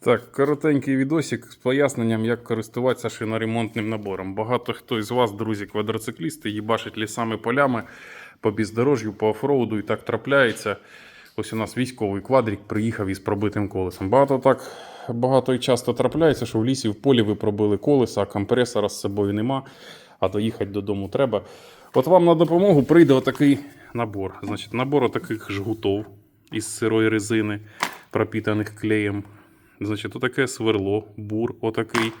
Так, коротенький відосик з поясненням, як користуватися шиноремонтним набором. Багато хто із вас, друзі, квадроциклісти, їбашить лісами полями по бездорожжю, по офроуду і так трапляється. Ось у нас військовий квадрик приїхав із пробитим колесом. Багато так багато і часто трапляється, що в лісі в полі ви пробили колеса, а компресора з собою нема, а доїхати додому треба. От вам на допомогу прийде отакий набор. Значить, набор отаких жгутов із сирої резини, пропітаних клеєм. Значить, отаке сверло, бур, отакий,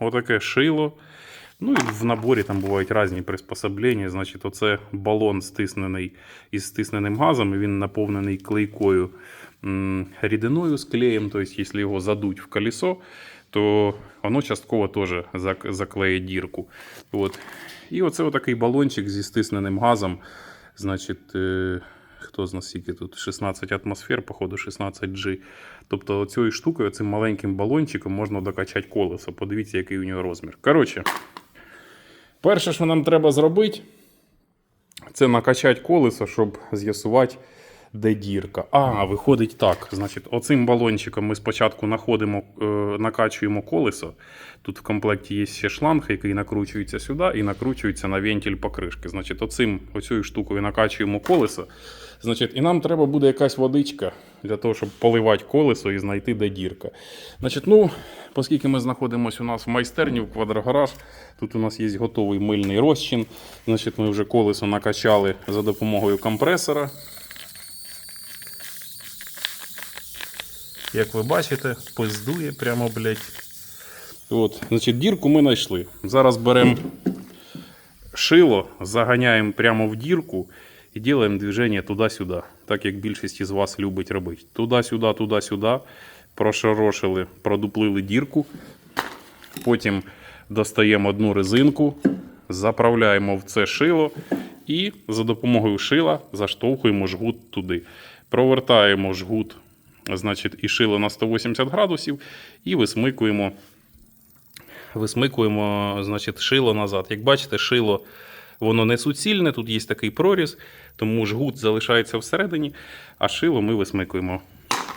отаке шило. Ну і в наборі там бувають різні приспособлення. Значить, оце балон стиснений із стисненим газом, і він наповнений клейкою рідиною з клеєм. Тобто, якщо його задуть в колесо, то воно частково теж зак- заклеїть дірку. От. І оце отакий балончик зі стисненим газом. Значить, е, хто з нас скільки тут? 16 атмосфер, походу 16 G. Тобто цією штукою, цим маленьким балончиком можна докачати колесо. Подивіться, який у нього розмір. Коротше, перше, що нам треба зробити, це накачати колесо, щоб з'ясувати, де дірка. А, виходить так. Значить, оцим балончиком ми спочатку знаходимо, е, накачуємо колесо. Тут в комплекті є ще шланг, який накручується сюди і накручується на вентиль покришки. Значить, оцим, оцією штукою накачуємо колесо. Значить, і нам треба буде якась водичка для того, щоб поливати колесо і знайти, де дірка. Значить, ну, оскільки ми знаходимося у нас в майстерні, в квадрогараж, тут у нас є готовий мильний розчин. Значить, ми вже колесо накачали за допомогою компресора. Як ви бачите, пиздує прямо, блядь. От, значить, дірку ми знайшли. Зараз беремо шило, заганяємо прямо в дірку і робимо движення туди-сюди, так як більшість із вас любить робити. Туди-сюди, туди-сюди. Прошорошили, продуплили дірку. Потім достаємо одну резинку, заправляємо в це шило і за допомогою шила заштовхуємо жгут туди. Провертаємо жгут, значить, і шило на 180 градусів, і висмикуємо висмикуємо значить, шило назад. Як бачите, шило воно не суцільне, тут є такий проріз, тому жгут залишається всередині, а шило ми висмикуємо.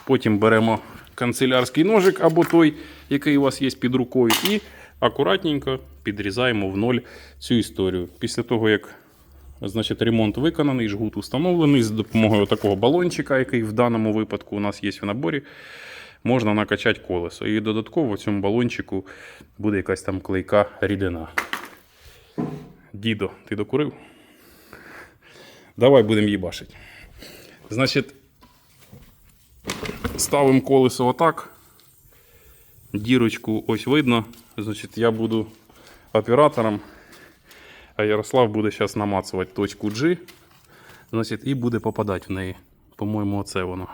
Потім беремо канцелярський ножик або той, який у вас є під рукою, і акуратненько підрізаємо в ноль цю історію. Після того, як значить, ремонт виконаний, жгут установлений з допомогою такого балончика, який в даному випадку у нас є в наборі можна накачати колесо. І додатково в цьому балончику буде якась там клейка рідина. Дідо, ти докурив? Давай будемо їбашити. Значить, ставимо колесо отак. Дірочку ось видно. Значить, я буду оператором, а Ярослав буде зараз намацувати точку G. Значить, і буде попадати в неї. По-моєму, оце воно.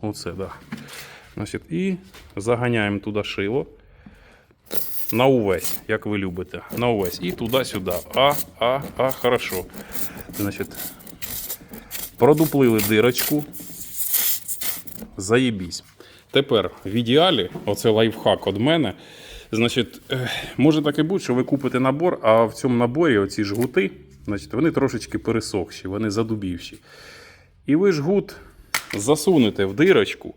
Оце, да. Значить, і заганяємо туди шило. На увесь, як ви любите. На увесь. І туди-сюди. А, а, а, хорошо. Значить, продуплили дирочку. Заєбісь. Тепер в ідеалі, оце лайфхак від мене. Значить, ех, може таке бути, що ви купите набор, а в цьому наборі оці жгути, значить, вони трошечки пересохші, вони задубівші. І ви жгут засунете в дирочку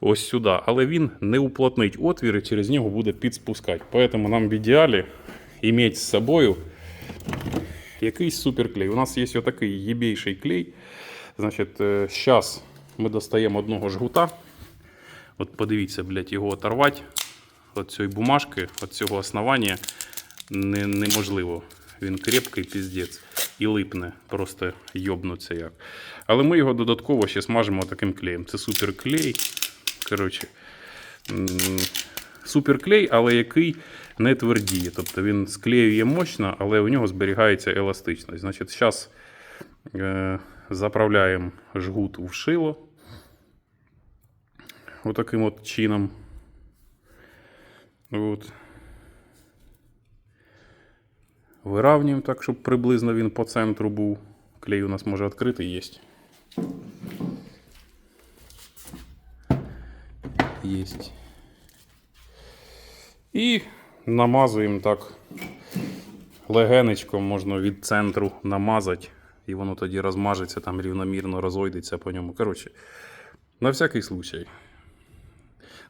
ось сюди, але він не уплотнить отвір і через нього буде підспускати. Поэтому нам в ідеалі іметь з собою якийсь суперклей. У нас є отакий єбейший клей. Значить, зараз ми достаємо одного жгута. От подивіться, блядь, його оторвати цієї бумажки, від цього основання не, неможливо. Він крепкий піздець і липне, просто йобнуться як. Але ми його додатково ще смажимо таким клеєм. Це суперклей. Коротше, суперклей, але який не твердіє. Тобто він склеює мощно, але у нього зберігається еластичність. Значить, зараз е, заправляємо жгут в шило. Отаким от чином. От. Виравнюємо так, щоб приблизно він по центру був. Клей у нас може відкритий є. Єсть. І намазуємо так. Легенечко можна від центру намазати і воно тоді розмажеться, там рівномірно розойдеться по ньому. Коротше, на всякий случай.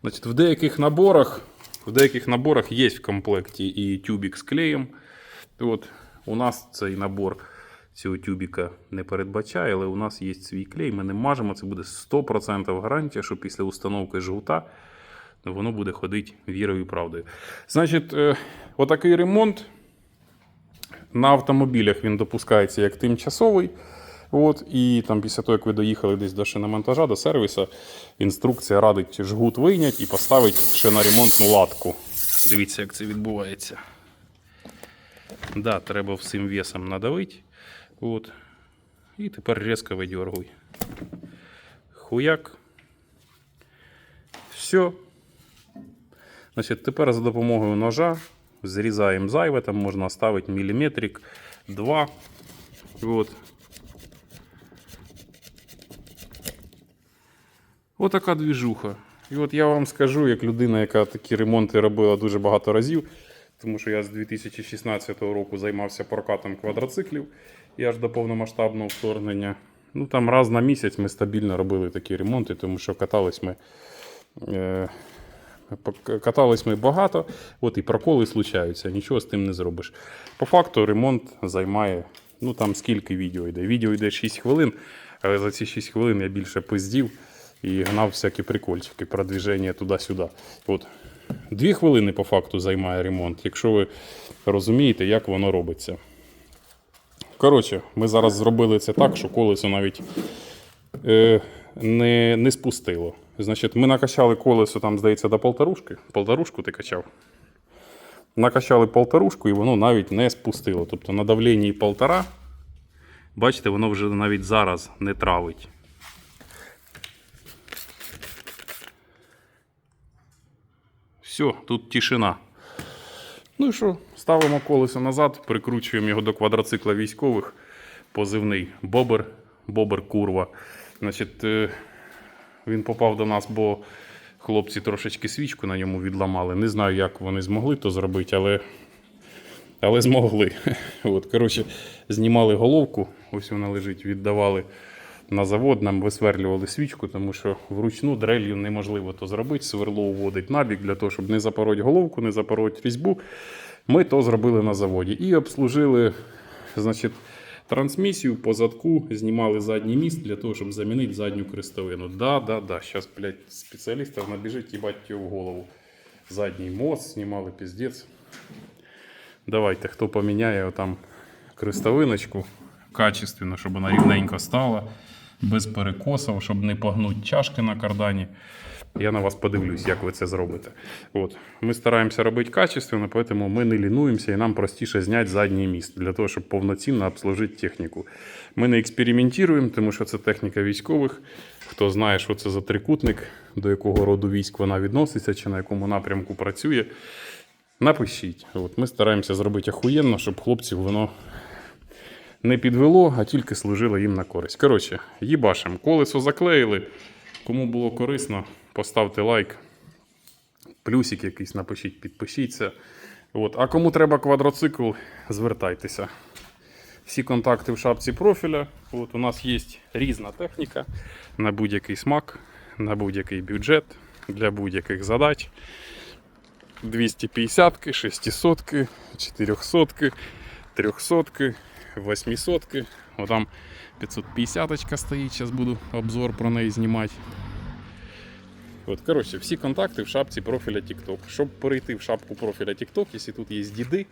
Значить, в деяких наборах, в деяких наборах є в комплекті і тюбік з клеєм. От, у нас цей набор цього тюбіка не передбачає, але у нас є свій клей. Ми не мажемо. Це буде 100% гарантія, що після установки жгута воно буде ходити вірою і правдою. Значить, е, отакий ремонт на автомобілях він допускається як тимчасовий. От, і там після того, як ви доїхали десь до шиномонтажа, до сервісу, інструкція радить жгут вийняти і поставити шиноремонтну латку. Дивіться, як це відбувається. Да, треба всім весом надавити. От. І тепер різко видергуй. Хуяк. Все. Значить, тепер за допомогою ножа зрізаємо зайве, там можна оставити міліметрик, два. От. Отака двіжуха. І от я вам скажу, як людина, яка такі ремонти робила дуже багато разів, тому що я з 2016 року займався прокатом квадроциклів і аж до повномасштабного вторгнення. Ну там раз на місяць ми стабільно робили такі ремонти, тому що катались ми. Е- Катались ми багато, от і проколи случаються, нічого з тим не зробиш. По факту ремонт займає, ну там скільки відео йде. Відео йде 6 хвилин, але за ці 6 хвилин я більше пиздів і гнав всякі прикольчики, продвіження туди-сюди. От. Дві хвилини по факту займає ремонт, якщо ви розумієте, як воно робиться. Коротше, ми зараз зробили це так, що колесо навіть е, не, не спустило. Значить, ми накачали колесо, там, здається, до полторушки. Полторушку ти качав. Накачали полторушку, і воно навіть не спустило. Тобто на давленні полтора, бачите, воно вже навіть зараз не травить. Все, тут тишина. Ну і що, ставимо колесо назад, прикручуємо його до квадроцикла військових. Позивний Бобер, Бобер Курва. Значить, е, він попав до нас, бо хлопці трошечки свічку на ньому відламали. Не знаю, як вони змогли то зробити, але, але змогли. От, коротше, знімали головку, ось вона лежить, віддавали на завод, нам висверлювали свічку, тому що вручну дрелью неможливо то зробити. Сверло уводить набік для того, щоб не запороть головку, не запороть різьбу. Ми то зробили на заводі і обслужили, значить. Трансмісію по задку знімали задній міст для того, щоб замінити задню крестовину. Да, да, да. Зараз, блядь, спеціалістів набіжить їбать його в голову. Задній мост знімали піздець. Давайте, хто поміняє там крестовиночку качественно, щоб вона рівненько стала, без перекосів, щоб не погнути чашки на кардані. Я на вас подивлюсь, як ви це зробите. От. Ми стараємося робити качественно, тому ми не лінуємося і нам простіше зняти задній міст для того, щоб повноцінно обслужити техніку. Ми не експериментуємо, тому що це техніка військових. Хто знає, що це за трикутник, до якого роду військ вона відноситься, чи на якому напрямку працює. Напишіть. От. Ми стараємося зробити охуєнно, щоб хлопців воно не підвело, а тільки служило їм на користь. Коротше, їбашим. Колесо заклеїли. Кому було корисно, поставте лайк. Плюсик якийсь напишіть, підпишіться. От. А кому треба квадроцикл, звертайтеся. Всі контакти в шапці профіля. От, у нас є різна техніка на будь-який смак, на будь-який бюджет, для будь-яких задач. 250, 600, 400, 300, 800. Отам 550 стоїть, зараз буду обзор про неї знімати. От, коротше, всі контакти в шапці профіля TikTok. Щоб перейти в шапку профіля TikTok, якщо тут є діди,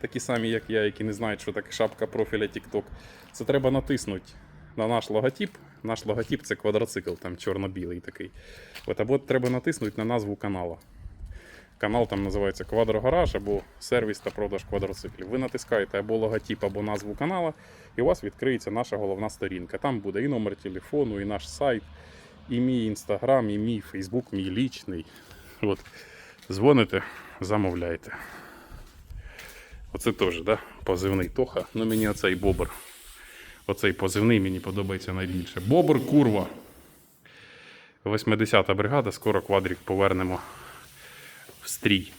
такі самі, як я, які не знають, що таке шапка профіля TikTok, це треба натиснути на наш логотип. Наш логотип це квадроцикл, там чорно-білий такий. От, або треба натиснути на назву канала. Канал там називається Квадрогараж або сервіс та продаж квадроциклів. Ви натискаєте або логотип, або назву канала, і у вас відкриється наша головна сторінка. Там буде і номер телефону, і наш сайт, і мій інстаграм, і мій Фейсбук, мій лічний. От. Дзвоните, замовляйте. Оце теж, да? позивний Тоха. Ну мені оцей бобр. Оцей позивний мені подобається найбільше. Бобр курва. 80-та бригада, скоро квадрік повернемо стрій.